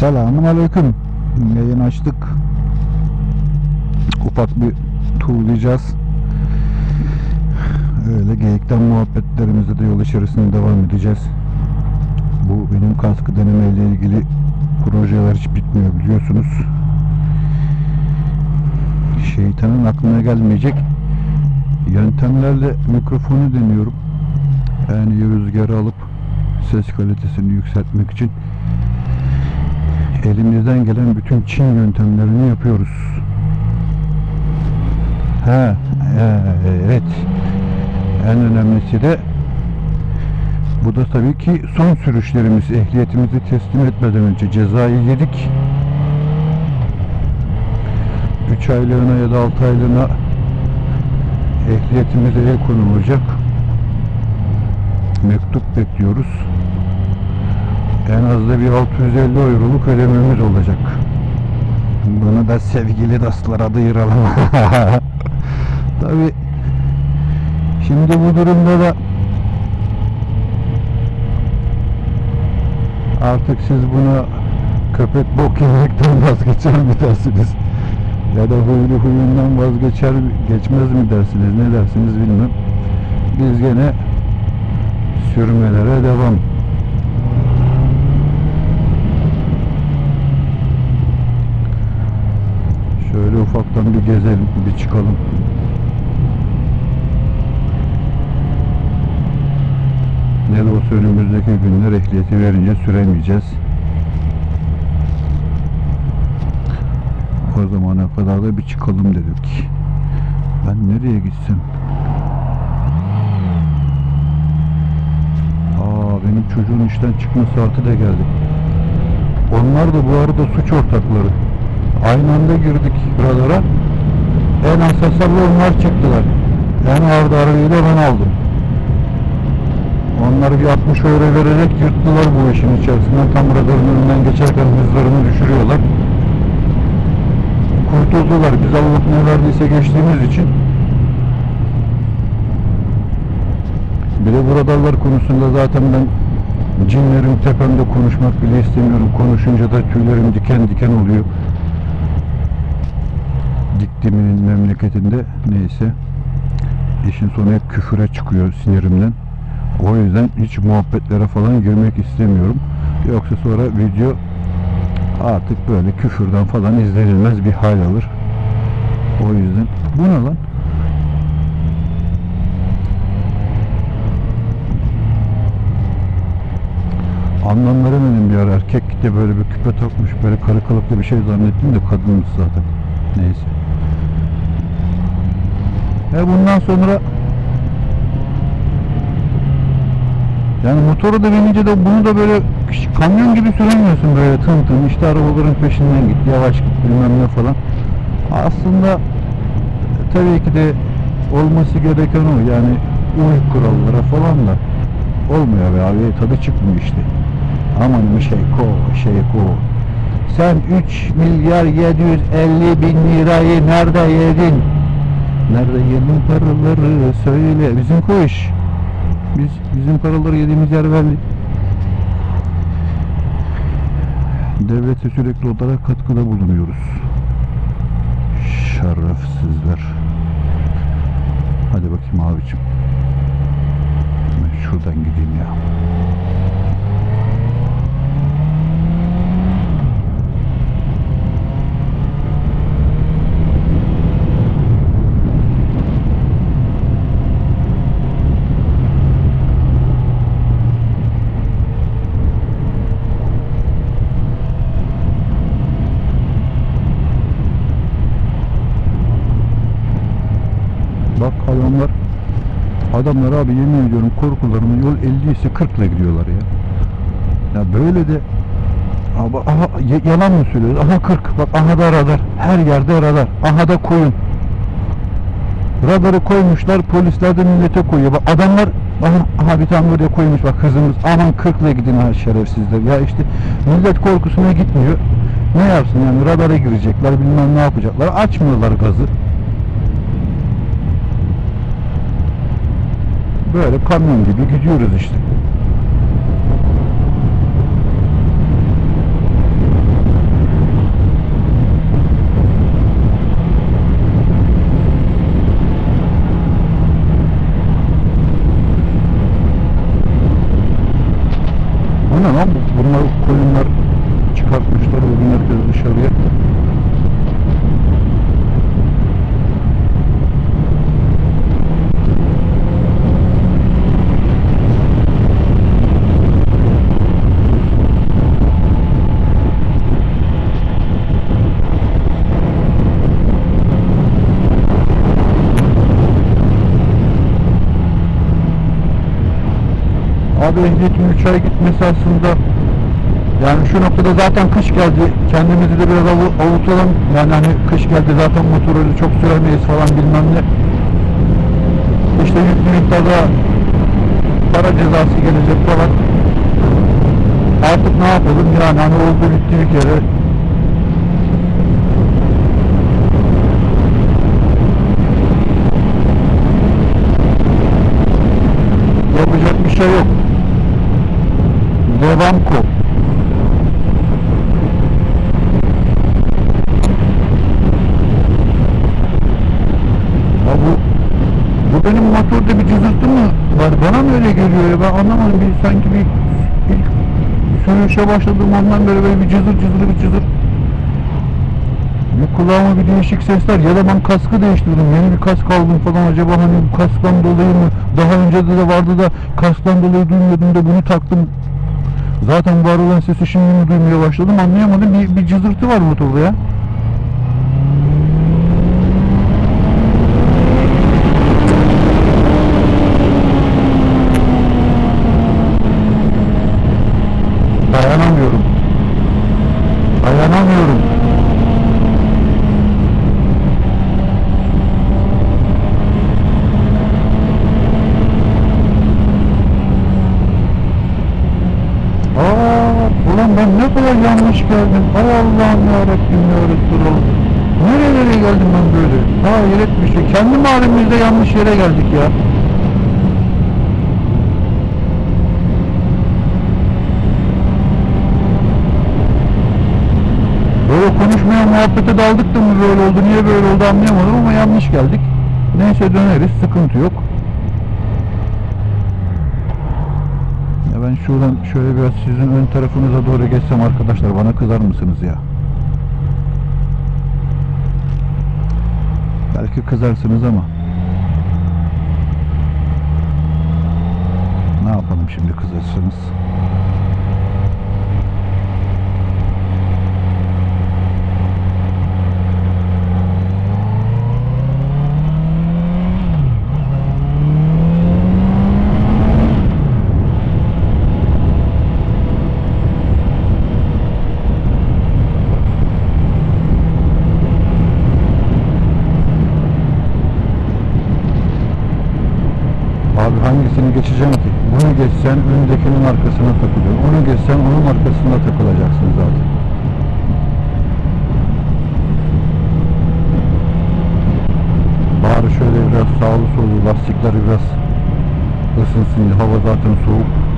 Selamun Aleyküm. Yayın açtık. Ufak bir turlayacağız. Öyle geyikten muhabbetlerimize de yol içerisinde devam edeceğiz. Bu benim kaskı deneme ilgili projeler hiç bitmiyor biliyorsunuz. Şeytanın aklına gelmeyecek yöntemlerle mikrofonu deniyorum. Yani rüzgarı alıp ses kalitesini yükseltmek için elimizden gelen bütün Çin yöntemlerini yapıyoruz. Ha, e, evet. En önemlisi de bu da tabii ki son sürüşlerimiz. Ehliyetimizi teslim etmeden önce cezayı yedik. 3 aylığına ya da 6 aylığına ehliyetimize el konulacak. Mektup bekliyoruz. En az da bir 650 euroluk ödememiz olacak. Bunu da sevgili dostlara duyuralım. Tabi şimdi bu durumda da artık siz buna köpek bok yemekten vazgeçer mi dersiniz? Ya da huylu huyundan vazgeçer geçmez mi dersiniz? Ne dersiniz bilmem. Biz gene sürmelere devam. Şöyle ufaktan bir gezelim, bir çıkalım. Ne de olsa önümüzdeki günler ehliyeti verince süremeyeceğiz. O zamana kadar da bir çıkalım dedik. Ben nereye gitsem? Aa benim çocuğun işten çıkma saati de geldi. Onlar da bu arada suç ortakları. Aynı anda girdik buralara. En az hasarlı onlar çıktılar. En ağır darbeyi de ben aldım. Onlar bir 60 euro vererek yırttılar bu işin içerisinden. Tam radarın önünden geçerken hızlarını düşürüyorlar. Kurtuldular. Biz Allah ne verdiyse geçtiğimiz için. Bir de bu radarlar konusunda zaten ben cinlerin tepemde konuşmak bile istemiyorum. Konuşunca da tüylerim diken diken oluyor. Diktimin memleketinde neyse işin sonu hep küfüre çıkıyor sinirimden. O yüzden hiç muhabbetlere falan girmek istemiyorum. Yoksa sonra video artık böyle küfürden falan izlenilmez bir hal alır. O yüzden bu ne lan? Anlam veremedim bir ara erkek de böyle bir küpe takmış böyle karı kılıklı bir şey zannettim de kadınmış zaten. Neyse. E bundan sonra yani motoru da binince de bunu da böyle kamyon gibi süremiyorsun böyle tın tın işte arabaların peşinden git yavaş git bilmem ne falan. Aslında tabii ki de olması gereken o yani uy kurallara falan da olmuyor be abi tadı çıkmıyor işte. Aman bir şey ko şey ko. Sen 3 milyar 750 bin lirayı nerede yedin? Nerede yedin paraları söyle bizim kuş. Biz bizim paraları yediğimiz yer belli. Devlete sürekli olarak katkıda bulunuyoruz. Şerefsizler. Hadi bakayım abicim. Ben şuradan gideyim ya. Bak adamlar abi yemin ediyorum korkularının yol 50 ise 40 ile gidiyorlar ya. Ya böyle de abi aha yalan mı söylüyoruz? Aha 40 bak aha da radar. Her yerde radar. Aha da koyun. Radarı koymuşlar polisler de millete koyuyor. Bak adamlar aha, aha bir tane buraya koymuş bak hızımız aman 40 ile gidin ha şerefsizler. Ya işte millet korkusuna gitmiyor. Ne yapsın yani radara girecekler bilmem ne yapacaklar. Açmıyorlar gazı. Böyle kamyon gibi gidiyoruz işte. O ne lan? Bunlar koyunlar çıkartmışlar. Bugün herkes dışarıya ehliyetin 3 ay gitmesi aslında yani şu noktada zaten kış geldi. Kendimizi de biraz avu- avutalım. Yani hani kış geldi zaten motoru çok süremeyiz falan bilmem ne. İşte yüklü miktarda para cezası gelecek falan. Artık ne yapalım yani hani oldu bitti bir kere. Yapacak bir şey yok. Devamko. Ya bu bu benim motorda bir cızırtı mı var? Bana mı öyle geliyor ya? Ben anlamadım. Bir, sanki bir ilk sürüşe başladığım andan beri böyle bir cızır cızır bir cızır. Bir kulağıma bir değişik sesler ya da ben kaskı değiştirdim. Yeni bir kask aldım falan. Acaba hani bu kasktan dolayı mı? Daha önce de vardı da kasktan dolayı duymuyordum da bunu taktım. Zaten var olan sesi şimdi mi duymaya başladım anlayamadım. Bir, bir cızırtı var motorda ya. Dayanamıyorum. Dayanamıyorum. Aa, ulan ben ne yanlış geldim. Hay Allah'ım yarabbim ya Resulallah. Nerelere geldim ben böyle? Hayret bir şey. Kendi mahallemizde yanlış yere geldik ya. Böyle konuşmaya muhabbete daldık da mı böyle oldu, niye böyle oldu anlayamadım ama yanlış geldik. Neyse döneriz, sıkıntı yok. Ya ben şuradan şöyle biraz sizin ön tarafınıza doğru geçsem arkadaşlar bana kızar mısınız ya? Belki kızarsınız ama. Ne yapalım şimdi kızarsanız? Abi hangisini geçeceğim ki? Bunu geçsen öndekinin arkasına takılıyorsun. Onu geçsen onun arkasına takılacaksın zaten. Bari şöyle biraz sağlı sollu lastikleri biraz ısınsın. Hava zaten soğuk.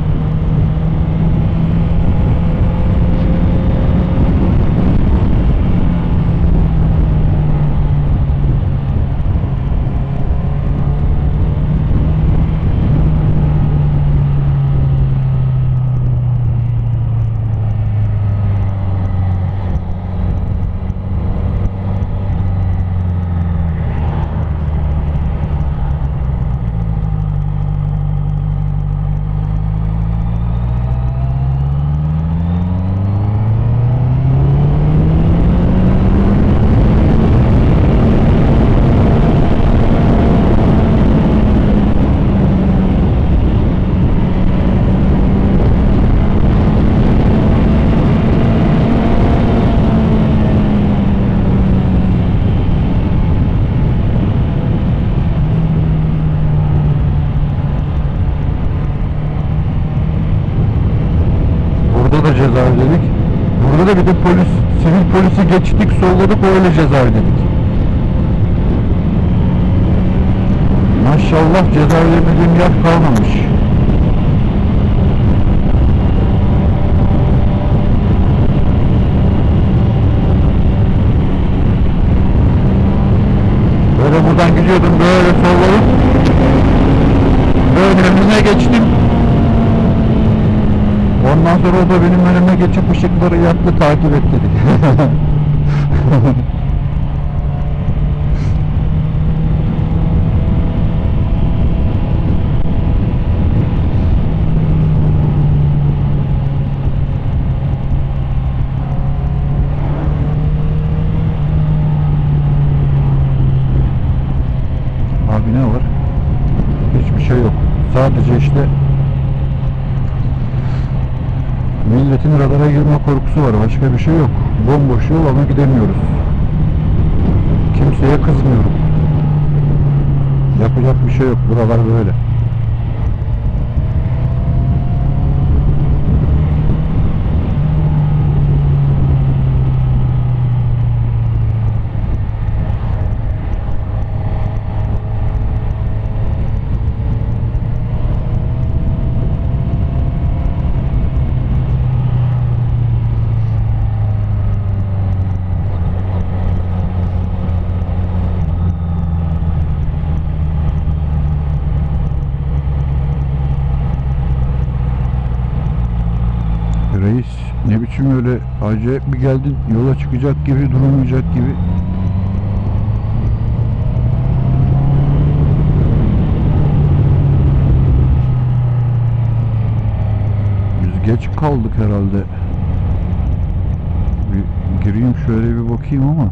Burada da ceza ödedik. Burada da bir de polis, sivil polisi geçtik, solladık, öyle ceza ödedik. Maşallah ceza ödemediğim yer kalmamış. Böyle buradan gidiyordum, böyle solladım. Böyle önüne geçtim. Ondan sonra o da benim önüme geçip ışıkları yaktı takip et dedi. Abi ne var? Hiçbir şey yok. Sadece işte milletin radara girme korkusu var. Başka bir şey yok. Bomboş yol ama gidemiyoruz. Kimseye kızmıyorum. Yapacak bir şey yok. Buralar böyle. Ne biçim öyle acayip bir geldin yola çıkacak gibi durmayacak gibi. Biz geç kaldık herhalde. Bir gireyim şöyle bir bakayım ama.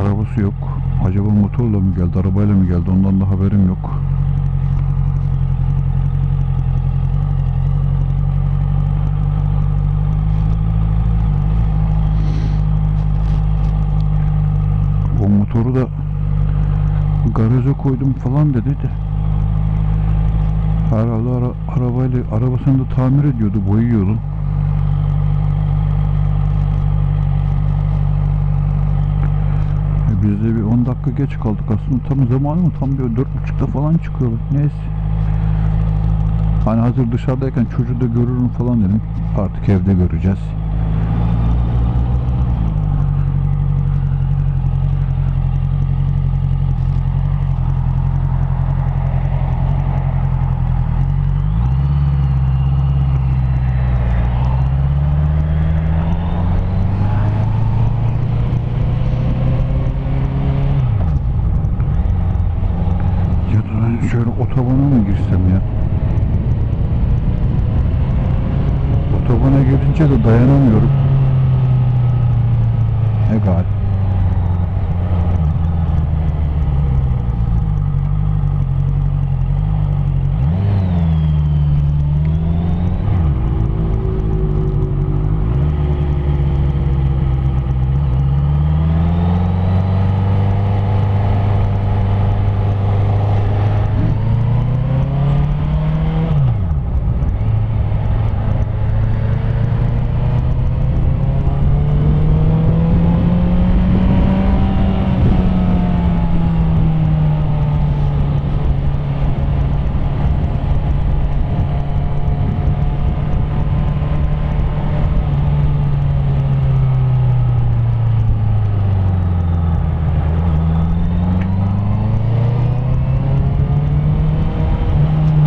Arabası yok. Acaba motorla mı geldi, arabayla mı geldi? Ondan da haberim yok. O motoru da garaja koydum falan dedi de. Herhalde ara, arabayla arabasını da tamir ediyordu, boyuyordu. Biz de bir 10 dakika geç kaldık aslında. Tam zamanı mı? Tam bir dört buçukta falan çıkıyorlar neyse. Hani hazır dışarıdayken çocuğu da görürüm falan dedim. Artık evde göreceğiz ya da ben şöyle otobana mı girsem ya otobana girince de dayanamıyorum egal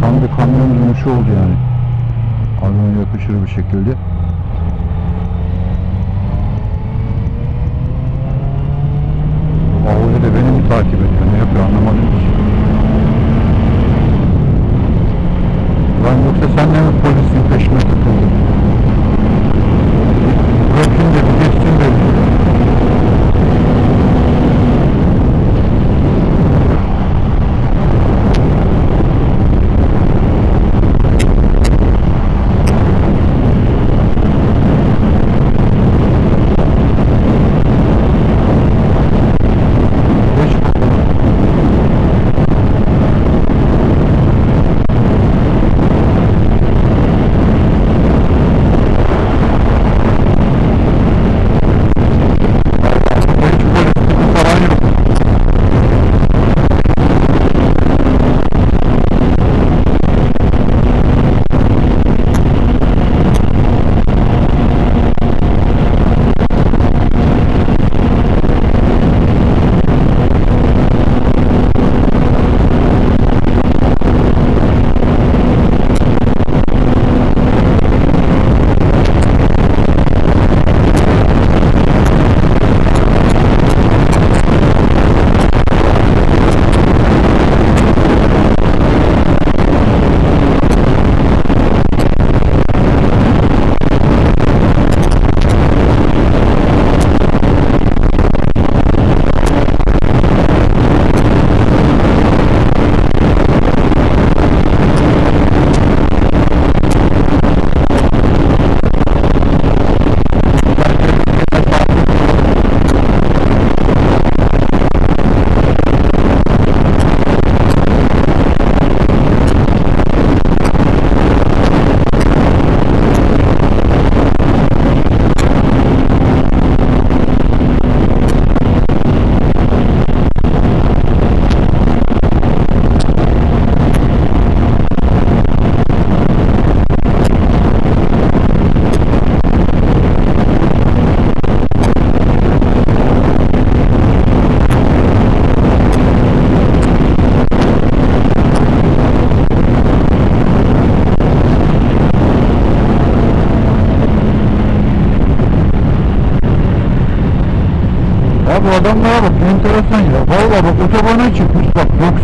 Tam bir kamyon dönüşü oldu yani. Kamyon yakışır bir şekilde.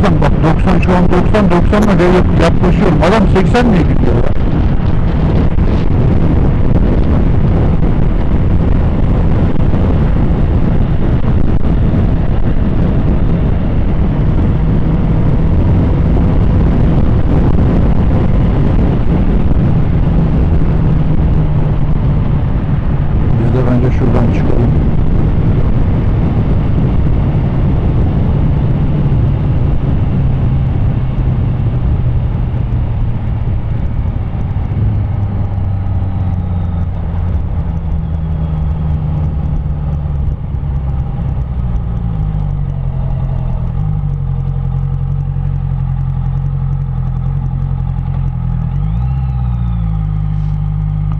90 bak 90 şu an 90 90 ile yak- yaklaşıyorum. Adam 80 diye gidiyor ya. Biz de bence şuradan çıkalım.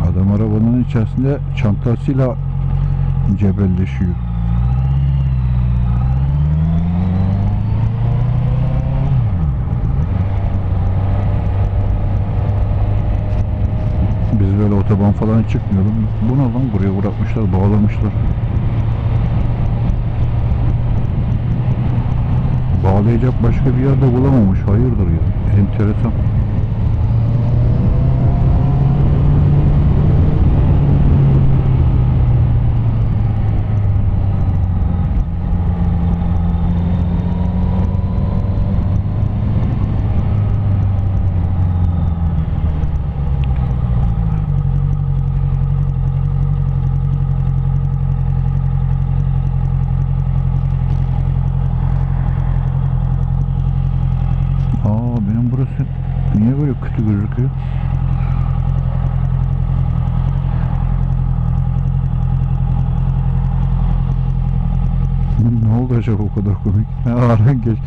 Adam arabanın içerisinde çantasıyla cebelleşiyor. Biz böyle otoban falan çıkmıyorduk. Bu ne lan buraya bırakmışlar, bağlamışlar. Bağlayacak başka bir yerde bulamamış. Hayırdır ya. Enteresan. Aa benim burası niye böyle kötü gözüküyor? ne oldu acaba o kadar komik? Ha, Aran geç,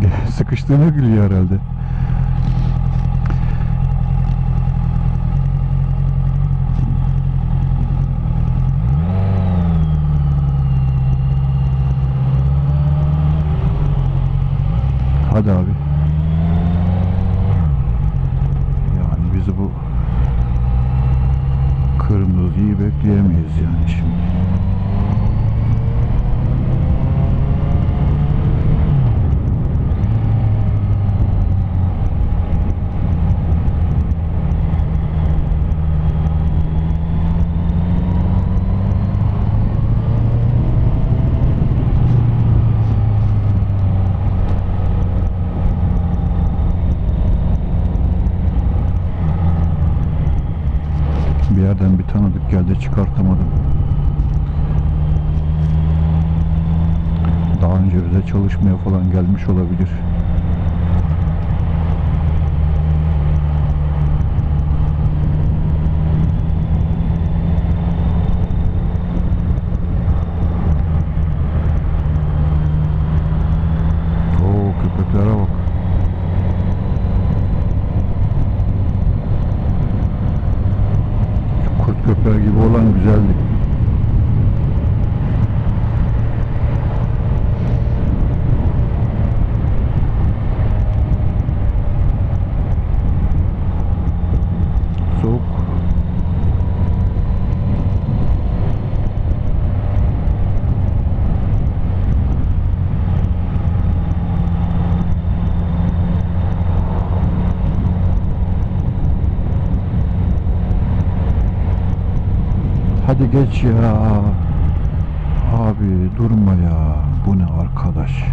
ge- sıkıştığına gülüyor herhalde. Hadi abi. Yani bizi bu kırmızıyı bekleyemeyiz yani şimdi. Bir yerden bir tanıdık geldi çıkartamadım. Daha önce bize çalışmaya falan gelmiş olabilir. Oo köpeklere bak. Şu kurt köpeği gibi olan güzeldi. Soğuk. Ya. Abi durma ya. Bu ne arkadaş?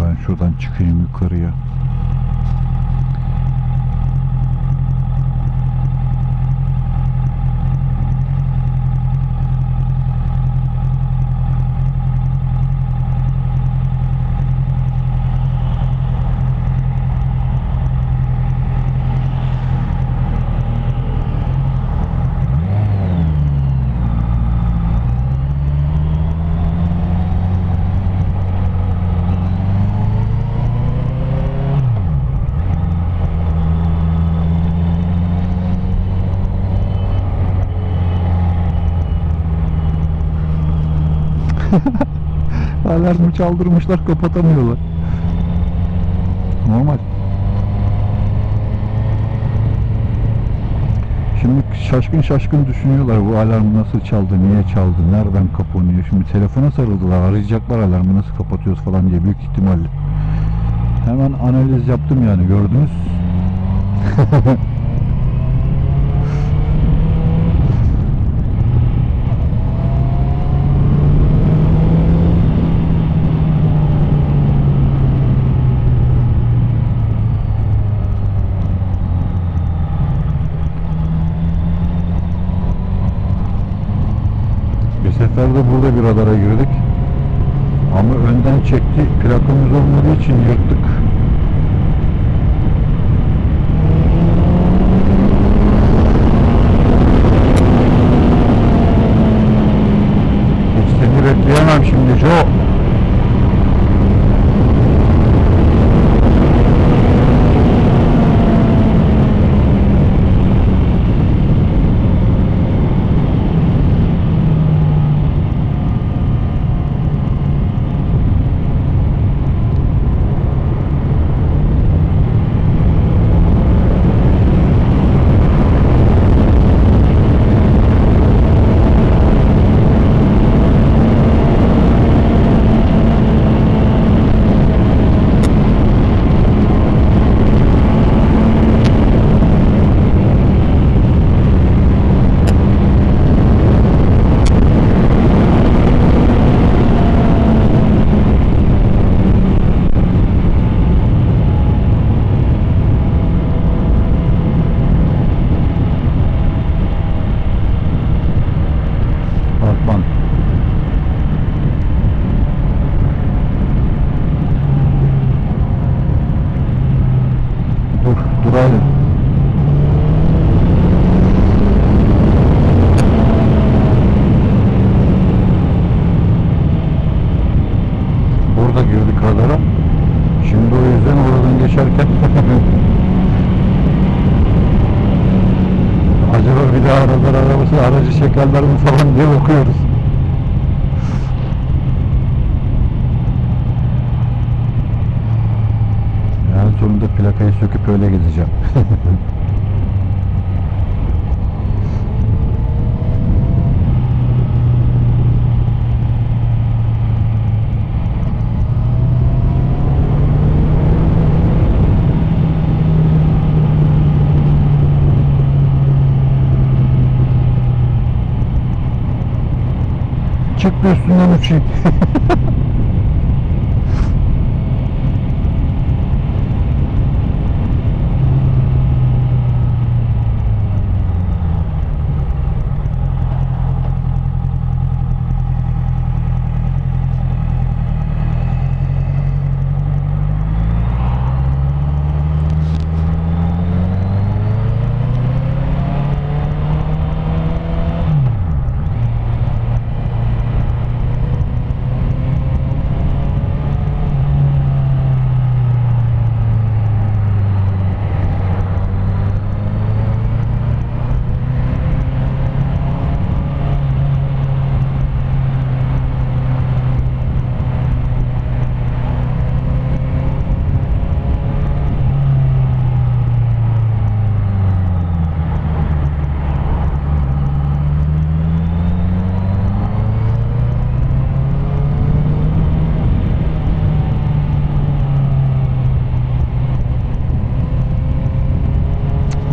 Ben şuradan çıkayım yukarıya. Alarmı çaldırmışlar kapatamıyorlar. Normal. Şimdi şaşkın şaşkın düşünüyorlar bu alarm nasıl çaldı, niye çaldı, nereden kapanıyor. Şimdi telefona sarıldılar, arayacaklar alarmı nasıl kapatıyoruz falan diye büyük ihtimalle. Hemen analiz yaptım yani gördünüz. De burada bir radara girdik. Ama önden çekti. Plakamız olmadığı için yırttık. Hiç seni bekleyemem şimdi Joe. Hartman. Dur, dur hadi. Burada girdik radara. Şimdi o geçerken acaba bir daha radar arabası aracı çekerler mi falan diye bakıyoruz. Yani sonunda plakayı söküp öyle gideceğim. Çık bir üstünden uçayım.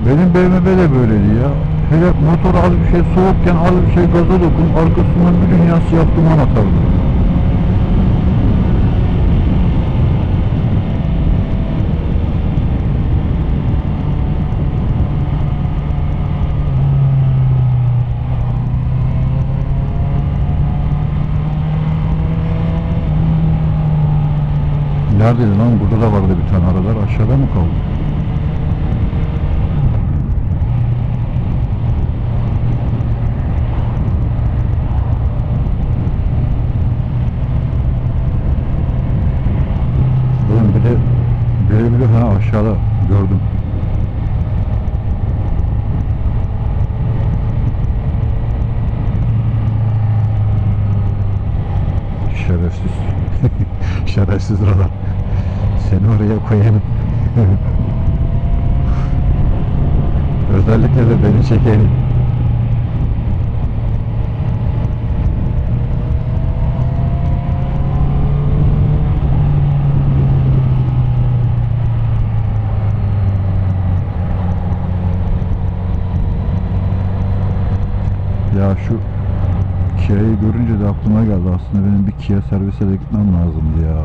Benim BMW de böyleydi ya. Hele motor az bir şey soğukken az bir şey gaza dokun arkasından bir dünya siyah duman atardı. Neredeydi lan? Burada da vardı bir tane aralar. Aşağıda mı kaldı? Oğlum bir de biri biri ha aşağıda gördüm. Şerefsiz. Şerefsiz radar. Seni oraya koyayım. Özellikle de beni çekeni. Ya şu Kia'yı görünce de aklıma geldi aslında benim bir Kia servise de gitmem lazımdı ya.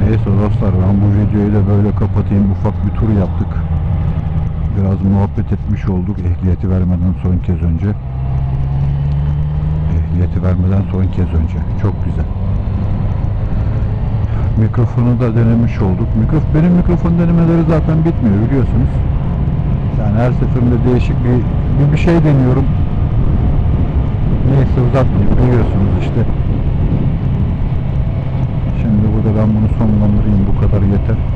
Neyse dostlar ben bu videoyu da böyle kapatayım. Ufak bir tur yaptık. Biraz muhabbet etmiş olduk ehliyeti vermeden son kez önce. Ehliyeti vermeden son kez önce. Çok güzel. Mikrofonu da denemiş olduk. Mikrof, benim mikrofon denemeleri zaten bitmiyor biliyorsunuz. Yani her seferinde değişik bir, bir, bir şey deniyorum. Neyse uzatmayayım biliyorsunuz işte. Şimdi burada ben bunu sonlandırayım bu kadar yeter.